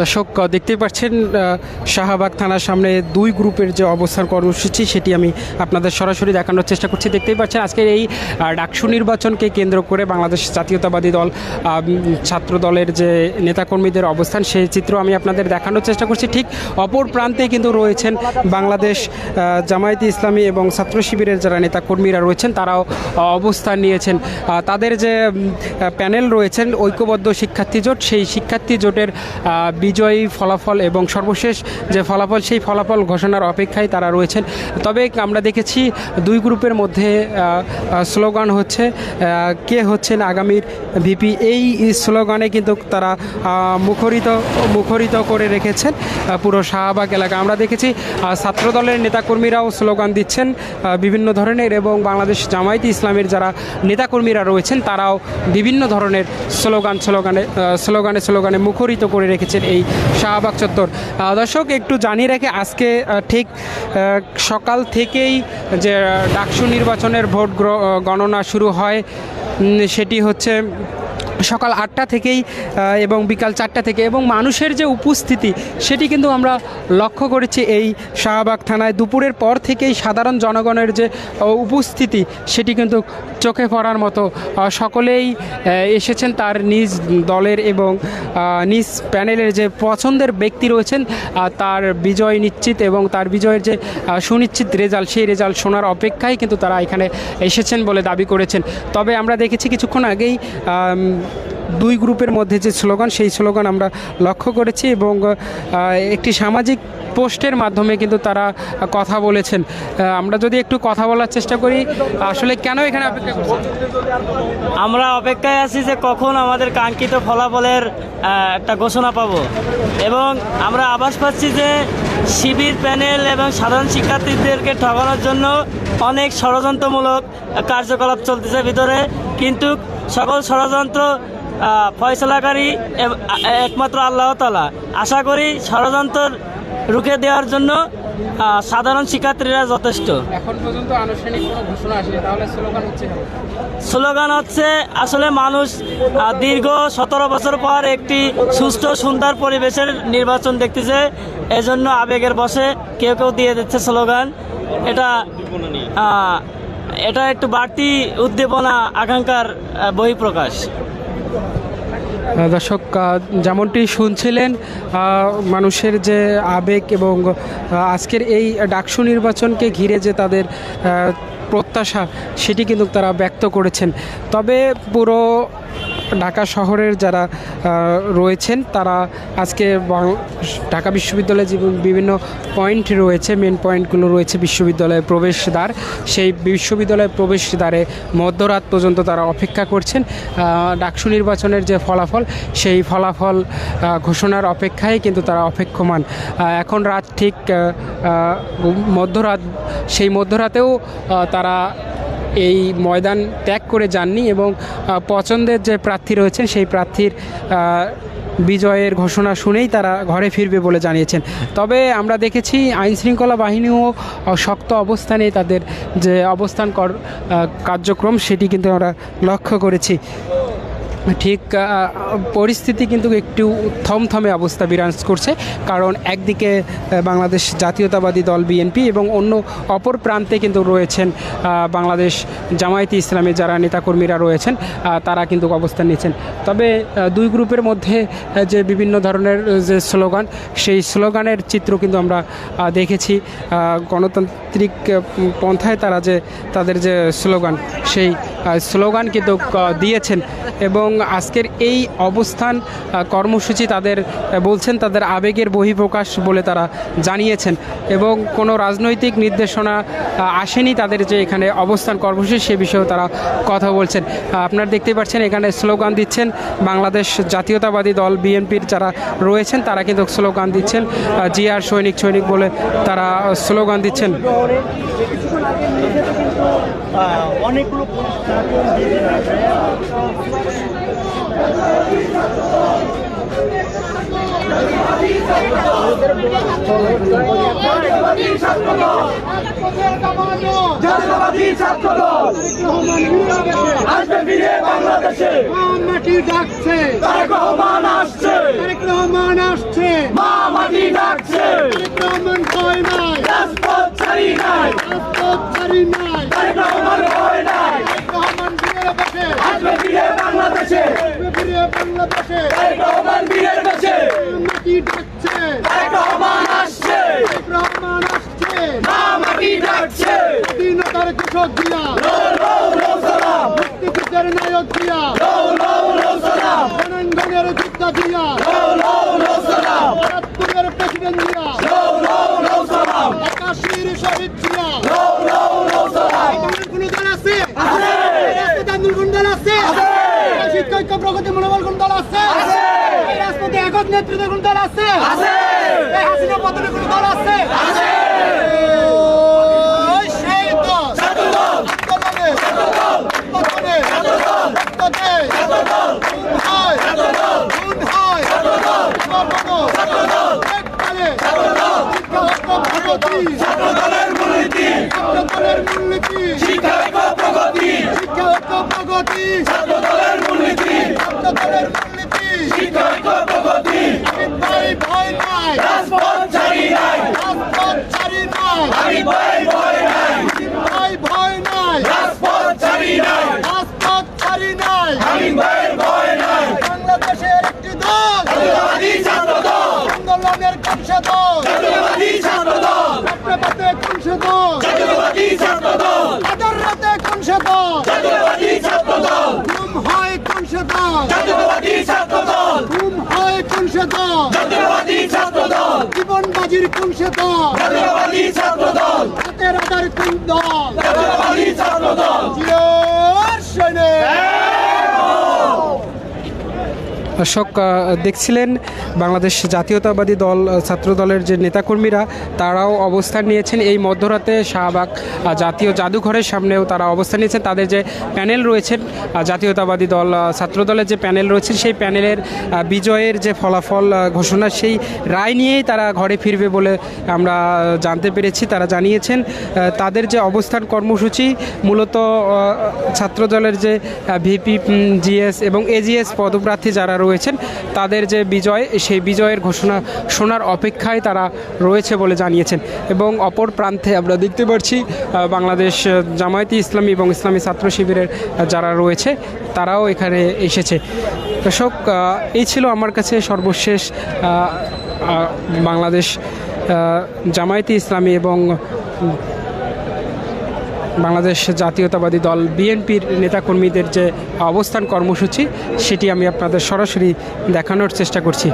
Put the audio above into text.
দর্শক দেখতেই পাচ্ছেন শাহবাগ থানার সামনে দুই গ্রুপের যে অবস্থান কর্মসূচি, সেটি আমি আপনাদের সরাসরি দেখানোর চেষ্টা করছি। দেখতেই পাচ্ছেন, আজকের এই ডাকসু নির্বাচনকে কেন্দ্র করে বাংলাদেশ জাতীয়তাবাদী দল ছাত্র দলের যে নেতাকর্মীদের অবস্থান, সেই চিত্র আমি আপনাদের দেখানোর চেষ্টা করছি। ঠিক অপর প্রান্তে কিন্তু রয়েছেন বাংলাদেশ জামায়াতে ইসলামী এবং ছাত্র শিবিরের যারা নেতাকর্মীরা রয়েছেন, তারাও অবস্থান নিয়েছেন। তাদের যে প্যানেল রয়েছেন ঐক্যবদ্ধ শিক্ষার্থী জোট, সেই শিক্ষার্থী জোটের বিজয়ী ফলাফল এবং সর্বশেষ যে ফলাফল, সেই ফলাফল ঘোষণার অপেক্ষায় তারা রয়েছেন। তবে আমরা দেখেছি দুই গ্রুপের মধ্যে স্লোগান হচ্ছে কে হচ্ছেন আগামীর ভিপি। এই স্লোগানে কিন্তু তারা মুখরিত মুখরিত করে রেখেছেন পুরো শাহবাগ এলাকা। আমরা দেখেছি ছাত্রদলের নেতাকর্মীরাও স্লোগান দিচ্ছেন বিভিন্ন ধরনের এবং বাংলাদেশ জামায়াতে ইসলামের যারা নেতাকর্মীরা রয়েছেন, তারাও বিভিন্ন ধরনের স্লোগান, স্লোগানে স্লোগানে স্লোগানে মুখরিত করে রেখেছেন এই শাহবাগ চত্বর। দর্শক, একটু জানিয়ে রেখে, আজকে ঠিক সকাল থেকেই যে ডাকসু নির্বাচনের ভোট গণনা শুরু হয় সেটি হচ্ছে সকাল আটটা থেকেই এবং বিকাল চারটা থেকে, এবং মানুষের যে উপস্থিতি, সেটি কিন্তু আমরা লক্ষ্য করেছি এই শাহবাগ থানায়। দুপুরের পর থেকেই সাধারণ জনগণের যে উপস্থিতি, সেটি কিন্তু চোখে পড়ার মতো সকলেই এসেছেন তার নিজ দলের এবং নিজ প্যানেলের যে পছন্দের ব্যক্তি রয়েছেন তার বিজয় নিশ্চিত এবং তার বিজয়ের যে সুনিশ্চিত রেজাল্ট, সেই রেজাল্ট শোনার অপেক্ষায় কিন্তু তারা এখানে এসেছেন বলে দাবি করেছেন। তবে আমরা দেখেছি কিছুক্ষণ আগেই দুই গ্রুপের মধ্যে যে স্লোগান, সেই স্লোগান আমরা লক্ষ্য করেছি এবং একটি সামাজিক পোস্টের মাধ্যমে কিন্তু তারা কথা বলেছেন। আমরা যদি একটু কথা বলার চেষ্টা করি, আসলে কেন এখানে অপেক্ষা আমরা অপেক্ষায় আছি যে কখন আমাদের কাঙ্ক্ষিত ফলাফলের একটা ঘোষণা পাব। এবং আমরা আভাস পাচ্ছি যে শিবির প্যানেল এবং সাধারণ শিক্ষার্থীদেরকে ঠকানোর জন্য অনেক ষড়যন্ত্রমূলক কার্যকলাপ চলতেছে ভিতরে। কিন্তু সকল ষড়যন্ত্র ফয়সলাকারী একমাত্র আল্লাহ তালা। আশা করি ষড়যন্ত্র রুখে দেওয়ার জন্য সাধারণ শিক্ষার্থীরা যথেষ্ট। এখন পর্যন্ত আনুষ্ঠানিক কোনো ঘোষণা আসেনি তাহলে স্লোগান হচ্ছে স্লোগান হচ্ছে আসলে মানুষ দীর্ঘ সতেরো বছর পর একটি সুস্থ সুন্দর পরিবেশের নির্বাচন দেখতেছে। এজন্য আবেগের বসে কেউ কেউ দিয়ে দিচ্ছে স্লোগান। এটা এটা একটু বাড়তি উদ্দীপনা আকাঙ্ক্ষার বহিঃপ্রকাশ। দর্শক যেমনটি শুনছিলেন মানুষের যে আবেগ এবং আজকের এই ডাকসু নির্বাচনকে ঘিরে যে তাদের প্রত্যাশা, সেটি কিন্তু তারা ব্যক্ত করেছেন। তবে পুরো ঢাকা শহরের যারা রয়েছেন, তারা আজকে ঢাকা বিশ্ববিদ্যালয়ে যে বিভিন্ন পয়েন্ট রয়েছে মেন পয়েন্টগুলো রয়েছে বিশ্ববিদ্যালয়ের প্রবেশদ্বার, সেই বিশ্ববিদ্যালয়ের প্রবেশদ্বারে মধ্যরাত পর্যন্ত তারা অপেক্ষা করছেন। ডাকসু নির্বাচনের যে ফলাফল, সেই ফলাফল ঘোষণার অপেক্ষায় কিন্তু তারা অপেক্ষমান। এখন রাত ঠিক মধ্যরাত, সেই মধ্যরাতেও তারা এই ময়দান ত্যাগ করে যাননি এবং পছন্দের যে প্রার্থী রয়েছেন সেই প্রার্থীর বিজয়ের ঘোষণা শুনেই তারা ঘরে ফিরবে বলে জানিয়েছেন। তবে আমরা দেখেছি আইনশৃঙ্খলা বাহিনীও শক্ত অবস্থানে তাদের যে অবস্থান কর কার্যক্রম সেটি কিন্তু আমরা লক্ষ্য করেছি। ঠিক পরিস্থিতি কিন্তু একটু থমথমে অবস্থা বিরাজ করছে। কারণ একদিকে বাংলাদেশ জাতীয়তাবাদী দল বিএনপি এবং অন্য অপর প্রান্তে কিন্তু রয়েছেন বাংলাদেশ জামায়াতে ইসলামী যারা নেতাকর্মীরা রয়েছেন তারা কিন্তু অবস্থান নিয়েছেন। তবে দুই গ্রুপের মধ্যে যে বিভিন্ন ধরনের যে স্লোগান, সেই স্লোগানের চিত্র কিন্তু আমরা দেখেছি। গণতান্ত্রিক পন্থায় তারা যে, তাদের যে স্লোগান, সেই স্লোগান কিন্তু দিয়েছেন। এবং আজকের এই অবস্থান কর্মসূচি তাদের বলছেন তাদের আবেগের বহিঃপ্রকাশ বলে তারা জানিয়েছেন। এবং কোনো রাজনৈতিক নির্দেশনা আসেনি তাদের যে এখানে অবস্থান কর্মসূচি, সে বিষয়েও তারা কথা বলছেন। আপনারা দেখতে পাচ্ছেন এখানে স্লোগান দিচ্ছেন বাংলাদেশ জাতীয়তাবাদী দল, বিএনপির যারা রয়েছেন তারা কিন্তু স্লোগান দিচ্ছেন। জিআর সৈনিক সৈনিক বলে তারা স্লোগান দিচ্ছেন। অনেকগুলো জাতীয়বাদী ছাত্র দল আসবে ফিরে বাংলাদেশে মাটি ডাকছে তারেক রহমান আসছে তারেক রহমান আসছে মা মাটি ডাকছে। তারেক রহমান কয় নাই? রাজপথ ছাড়ি নাই। রাজপথ ছাড়ি নাই তারেক রহমান ভয় নাই তারেক রহমান ফিরে বসে আসবে ফিরে বাংলাদেশে ফিরে বাংলাদেশে। রহমান বীরের বেশে মাটি ডাকছে রহমান আসছে। রহমান আসছে। মা মাটি ডাকছে স্বাধীনতার ঘোষক দিয়া মুক্তিযুদ্ধের নায়ক রণাঙ্গনের যোদ্ধা দিয়া লৌ লৌ লৌ সালাম একাত্তরের প্রেসিডেন্ট দিয়া লৌ লৌ লৌ সালাম একাশির শহীদ দিয়া লৌ লৌ লৌ সালাম আন্দোলনের কোনো দল আছে আছে। রাজপথে আন্দোলন কোন দল আছে আছে। শিক্ষা ঐক্য প্রগতি মনোবল কোন দল আছে আছে। এই রাজপথে একক নেতৃত্ব কোন দল আছে? আছে। এই হাসিনা পতনের কোন দল আছে? আছে। সেই দল। ছাত্র দল। পতনে হয় হয় সর্বদল। এককালে। শিক্ষা ঐক্য প্রগতি। ছাত্র দলের মূলনীতি। ছাত্র দলের মূলনীতি। শিক্ষা ঐক্য প্রগতি। শিক্ষা ঐক্য প্রগতি। ছাত্র দলের মূলনীতি। ছাত্র দলের মূলনীতি। শিক্ষা ঐক্য প্রগতি আমি ভাই ভয় নাই রাজপথ ছাড়ি নাই রাজপথ ছাড়ি নাই আমি ভয় ভয় নাই ভাই ভয় নাই রাজপথ ছাড়ি নাই রাজপথ ছাড়ি নাই আমি ভয়ের ভয় নাই বাংলাদেশের একটি দল জাতীয়বাদী ছাত্র দল আন্দোলনের কংসে দল জাতীয়বাদী ছাত্র দল রাতে কংসে দল জাতীয়বাদী ছাত্র দল আদর রাতে কংসে দল জাতীয়বাদী ছাত্র দল ঘুম হয় কংসে দল জাতীয়বাদী ছাত্র দল ঘুম হয় কংসে দল জাতীয়বাদী ছাত্র দল জীবন বাজির কংসে দল জাতীয়বাদী ছাত্র দল হাতের আদার কোন দল? জাতীয়বাদী ছাত্র দল জিয়ার সৈনিক দর্শক দেখছিলেন বাংলাদেশ জাতীয়তাবাদী দল ছাত্র দলের যে নেতাকর্মীরা, তারাও অবস্থান নিয়েছেন। এই মধ্যরাতে শাহবাগ জাতীয় জাদুঘরের সামনেও তারা অবস্থান নিয়েছেন। তাদের যে প্যানেল রয়েছেন জাতীয়তাবাদী দল ছাত্র দলের যে প্যানেল রয়েছে, সেই প্যানেলের বিজয়ের যে ফলাফল ঘোষণা, সেই রায় নিয়েই তারা ঘরে ফিরবে বলে আমরা জানতে পেরেছি, তারা জানিয়েছেন। তাদের যে অবস্থান কর্মসূচি, মূলত ছাত্র দলের যে ভিপি জিএস এবং এজিএস পদপ্রার্থী যারা রয়েছেন। তাদের যে বিজয়, সেই বিজয়ের ঘোষণা শোনার অপেক্ষায় তারা রয়েছে বলে জানিয়েছেন। এবং অপর প্রান্তে আমরা দেখতে পাচ্ছি বাংলাদেশ জামায়াতি ইসলামী এবং ইসলামী ছাত্র শিবিরের যারা রয়েছে, তারাও এখানে এসেছে। দর্শক এই ছিল আমার কাছে সর্বশেষ বাংলাদেশ জামায়াতি ইসলামী এবং বাংলাদেশ জাতীয়তাবাদী দল বিএনপির নেতাকর্মীদের যে অবস্থান কর্মসূচি, সেটি আমি আপনাদের সরাসরি দেখানোর চেষ্টা করছি।